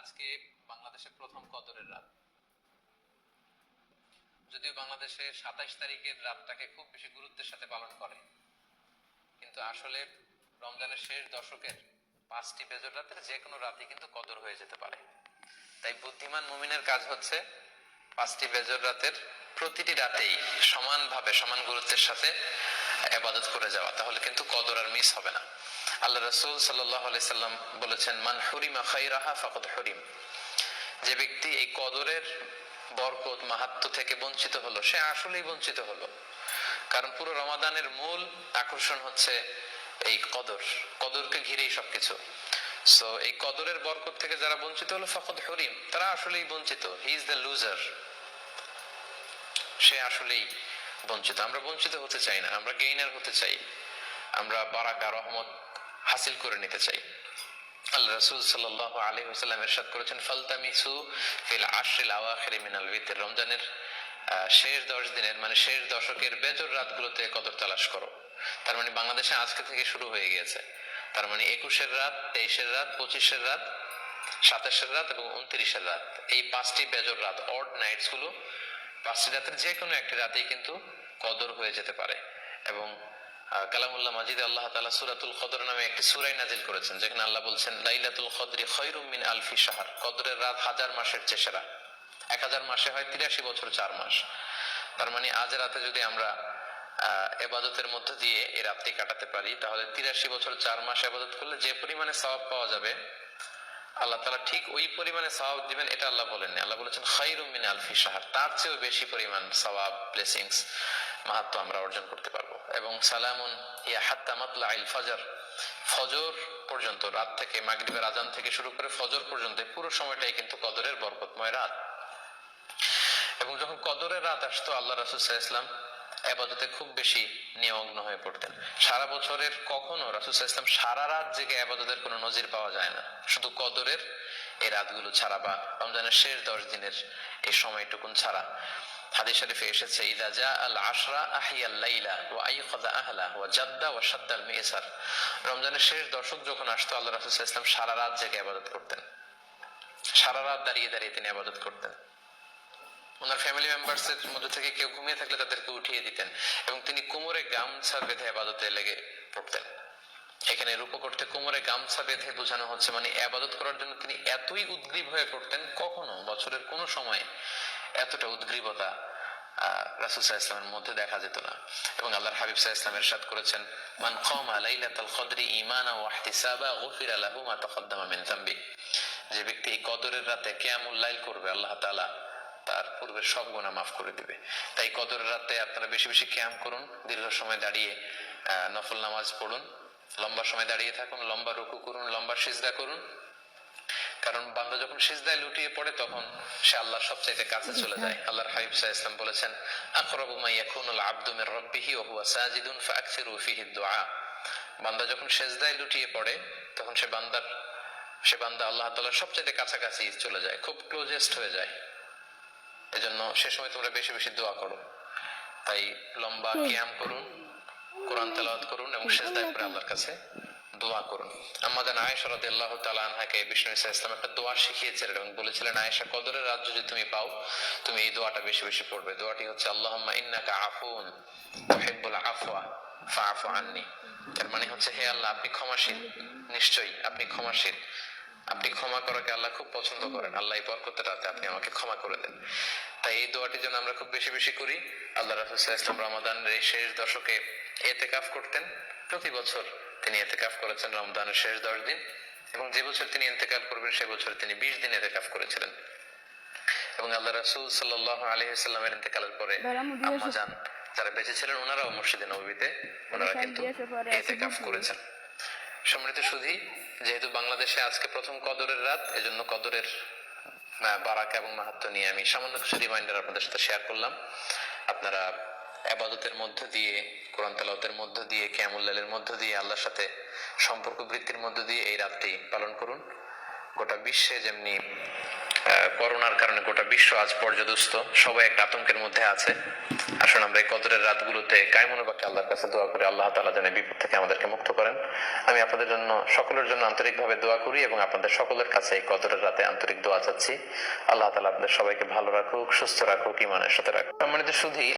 আজকে বাংলাদেশে প্রথম কদরের রাত। যদিও বাংলাদেশে তারিখের রাতটাকে খুব বেশি গুরুত্বের সাথে পালন করে, কিন্তু আসলে রমজানের শেষ দশকের পাঁচটি বেজর রাতের যে কোনো রাতে কিন্তু কদর হয়ে যেতে পারে। তাই বুদ্ধিমান মুমিনের কাজ হচ্ছে পাঁচটি বেজর রাতের প্রতিটি রাতেই সমানভাবে, সমান গুরুত্বের সাথে আবাদত করে যাওয়া। তাহলে কিন্তু কদর আর মিস হবে না। আল্লাহ রসুল সাল্লাম বলেছেন, মান হুরিমা খাইরাহা ফাকদ হরিম। যে ব্যক্তি এই কদরের বরকত, মাহাত্ম থেকে বঞ্চিত হলো, সে আসলেই বঞ্চিত হলো। কারণ পুরো রমাদানের মূল আকর্ষণ হচ্ছে এই কদর, কদরকে ঘিরেই সবকিছু। সো এই কদরের বরকত থেকে যারা বঞ্চিত হলো, ফকদ হরিম, তারা আসলেই বঞ্চিত। হি ইজ দ্য লুজার সে আসলেই বঞ্চিত। আমরা বঞ্চিত হতে চাই না, আমরা গেইনার হতে চাই। আমরা বারাকা, রহমত হাসিল করে নিতে চাই। আল্লাহ রাসূল সাল্লাল্লাহু আলাইহি ওয়াসাল্লাম ইরশাদ করেছেন, ফালতামিসু ফিল আশরিল আওয়াখির মিনাল বিতর রমজানের শেষ দশ দিনের মানে শেষ দশকের বেজর রাতগুলোতে কদর তালাশ করো। তার মানে বাংলাদেশে আজকে থেকে শুরু হয়ে গিয়েছে। তার মানে একুশের রাত, তেইশের রাত, পঁচিশের রাত, সাতাশের রাত এবং উনত্রিশের রাত। এই পাঁচটি বেজর রাত অড নাইটসগুলো, পাঁচটি রাতের যে কোনো একটি রাতেই কিন্তু কদর হয়ে যেতে পারে। এবং কালামুল্লাহ মাজিদ আল্লাহ তাআলা সুরাতুল কদর নামে একটি সুরাই নাজিল করেছেন, যেখানে আল্লাহ বলছেন, লাইলাতুল কদরি খৈরুম মিন আলফি শাহর। কদরের রাত হাজার মাসের চেয়ে সেরা। এক হাজার মাসে হয় তিরাশি বছর চার মাস। তার মানে আজ রাতে যদি আমরা এবাদতের মধ্য দিয়ে এই রাতটি কাটাতে পারি, তাহলে তিরাশি বছর চার মাস এবাদত করলে যে পরিমাণে সওয়াব পাওয়া যাবে, আল্লাহ তালা ঠিক ওই পরিমাণে সওয়াব দিবেন, এটা আল্লাহ বলেননি। আল্লাহ বলেছেন খাইরুম মিন আলফি শাহর। তার চেয়েও বেশি পরিমাণ সওয়াব ব্লেসিংস মাহাত্ম আমরা অর্জন করতে পারব। এবং সালামুন ইয়া হাত্তা মাতলা আইল ফজর। ফজর পর্যন্ত রাত থেকে মাগরিবের আজান থেকে শুরু করে ফজর পর্যন্ত পুরো সময়টাই কিন্তু কদরের বরকতময় রাত। এবং যখন কদরের রাত আসতো, আল্লাহ রাসুল ইসলাম আবাদতে খুব বেশি নিমগ্ন হয়ে পড়তেন। সারা বছরের কখনো রাসুল ইসলাম সারা রাত জেগে আবাদতের কোনো নজির পাওয়া যায় না। শুধু কদরের এই রাতগুলো ছাড়া বা রমজানের শেষ দশ দিনের এই সময়টুকুন ছাড়া। হাদিস শরীফে এসেছে, ইদা জা আল আশরা আহিয়াল লাইলা ওয়া আইখাযা আহলা ওয়া জাদ্দা ওয়া শাদ্দাল মিসার। রমজানের শেষ দশক যখন আসতো, আল্লাহ রাসূল সাল্লাল্লাহু সারা রাত জেগে ইবাদত করতেন। সারা রাত দাঁড়িয়ে দাঁড়িয়ে তিনি ইবাদত করতেন। ওনার ফ্যামিলি মেম্বার্স এর মধ্যে থেকে কেউ ঘুমিয়ে থাকলে তাদেরকে উঠিয়ে দিতেন এবং তিনি কোমরে গামছা বেঁধে আবাদতে লেগে পড়তেন। এখানে রূপ করতে কোমরে গামছা বেঁধে বোঝানো হচ্ছে মানে আবাদত করার জন্য তিনি এতই উদ্গ্রীব হয়ে পড়তেন কখনো বছরের কোনো সময় এতটা উদ্গ্রীবতা রাসুল সাহা ইসলামের মধ্যে দেখা যেত না। এবং আল্লাহর হাবিব সাহা ইসলাম এরশাদ করেছেন, মান কওমা লাইলাতাল কদরি ঈমানা ওয়া ইহতিসাবা, গুফিরা লাহু মা তাকদ্দামা মিন যামবি। যে ব্যক্তি এই কদরের রাতে কিয়ামুল লাইল করবে, আল্লাহ তাআলা তার পূর্বের সব গুণা মাফ করে দিবে। তাই কদরের রাতে আপনারা বেশি বেশি ক্যাম্প করুন, দীর্ঘ সময় দাঁড়িয়ে নফল নামাজ পড়ুন, লম্বা সময় দাঁড়িয়ে থাকুন, লম্বা রুকু করুন, লম্বা সিজদা করুন কারণ বান্দা যখন সিজদায় লুটিয়ে পড়ে তখন সে আল্লাহর সবচাইতে কাছে চলে যায়। আল্লাহর হাবিব সাল্লাল্লাহু ইসলাম বলেছেন আকরাবু মা ইয়াকুনুল আবদু মির রাব্বিহি ওয়া হুয়া সাজিদুন ফাআকসিরু ফিহি দুআ বান্দা যখন সিজদায় লুটিয়ে পড়ে তখন সে বান্দার সে বান্দা আল্লাহ তাআলার সবচাইতে কাছাকাছি চলে যায় খুব ক্লোজেস্ট হয়ে যায়। এজন্য সে সময় তোমরা বেশি বেশি দোয়া করো। তাই লম্বা কিয়াম করুন কোরআন তেলাওয়াত করুন এবং সেজদায় করে আল্লাহর কাছে দোয়া করুন। আমাদের আয়েশা রাদিয়াল্লাহু তাআলা আনহাকে বিষ্ণু ইসা ইসলাম একটা দোয়া শিখিয়েছিলেন এবং বলেছিলেন, আয়েশা, কদরের রাত যদি তুমি পাও, তুমি এই দোয়াটা বেশি বেশি পড়বে। দোয়াটি হচ্ছে, আল্লাহুম্মা ইন্নাকা আফুন তুহিব্বুল আফওয়া, ফাআফু আন্নি। এর মানে হচ্ছে, হে আল্লাহ, আপনি ক্ষমাশীল। নিশ্চয়ই আপনি ক্ষমাশীল। আপনি ক্ষমা করাকে আল্লাহ খুব পছন্দ করেন। আল্লাহ এই বরকতে রাতে আপনি আমাকে ক্ষমা করে দেন। তাই এই দোয়াটি যেন আমরা খুব বেশি বেশি করি। আল্লাহ রাসুল ইসলাম রমাদানের এই শেষ দশকে এতেকাফ করতেন। প্রতি বছর তিনি এতেকাফ করেছেন রমজানের শেষ দশ দিন এবং যে বছর তিনি ইন্তেকাল করবেন সে বছর তিনি বিশ দিন এতেকাফ করেছিলেন। এবং আল্লাহ রাসুল সাল্লাহ আলহিহাল্লামের ইন্তেকালের পরে আম্মা যান যারা বেঁচে ছিলেন ওনারাও মসজিদে নবীতে ওনারা কিন্তু এতেকাফ করেছেন। সম্মানিত সুধী যেহেতু বাংলাদেশে আজকে প্রথম কদরের রাত এজন্য কদরের বারাক এবং মাহাত্ম নিয়ে আমি সামান্য কিছু রিমাইন্ডার আপনাদের সাথে শেয়ার করলাম। আপনারা আবাদতের মধ্য দিয়ে, কোরআন তেলাওয়াতের মধ্য দিয়ে কিয়ামুল্লালের মধ্য দিয়ে, আল্লাহর সাথে সম্পর্ক বৃদ্ধির মধ্য দিয়ে এই রাতটি পালন করুন। গোটা বিশ্বে যেমনি করোনার কারণে গোটা বিশ্ব আজ পর্যদস্ত, সবাই একটা আতঙ্কের মধ্যে আছে। আসুন আমরা এই কদরের রাতগুলোতে কায়মনোবাক্যে আল্লাহর কাছে দোয়া করি, আল্লাহ তালা যেন বিপদ থেকে আমাদেরকে মুক্ত করেন। আমি আপনাদের জন্য, সকলের জন্য আন্তরিকভাবে দোয়া করি এবং আপনাদের সকলের কাছে এই কদরের রাতে আন্তরিক দোয়া চাচ্ছি। আল্লাহ তালা আপনাদের সবাইকে ভালো রাখুক, সুস্থ রাখুক ইমানের সাথে রাখুক। সম্মানিত শুধু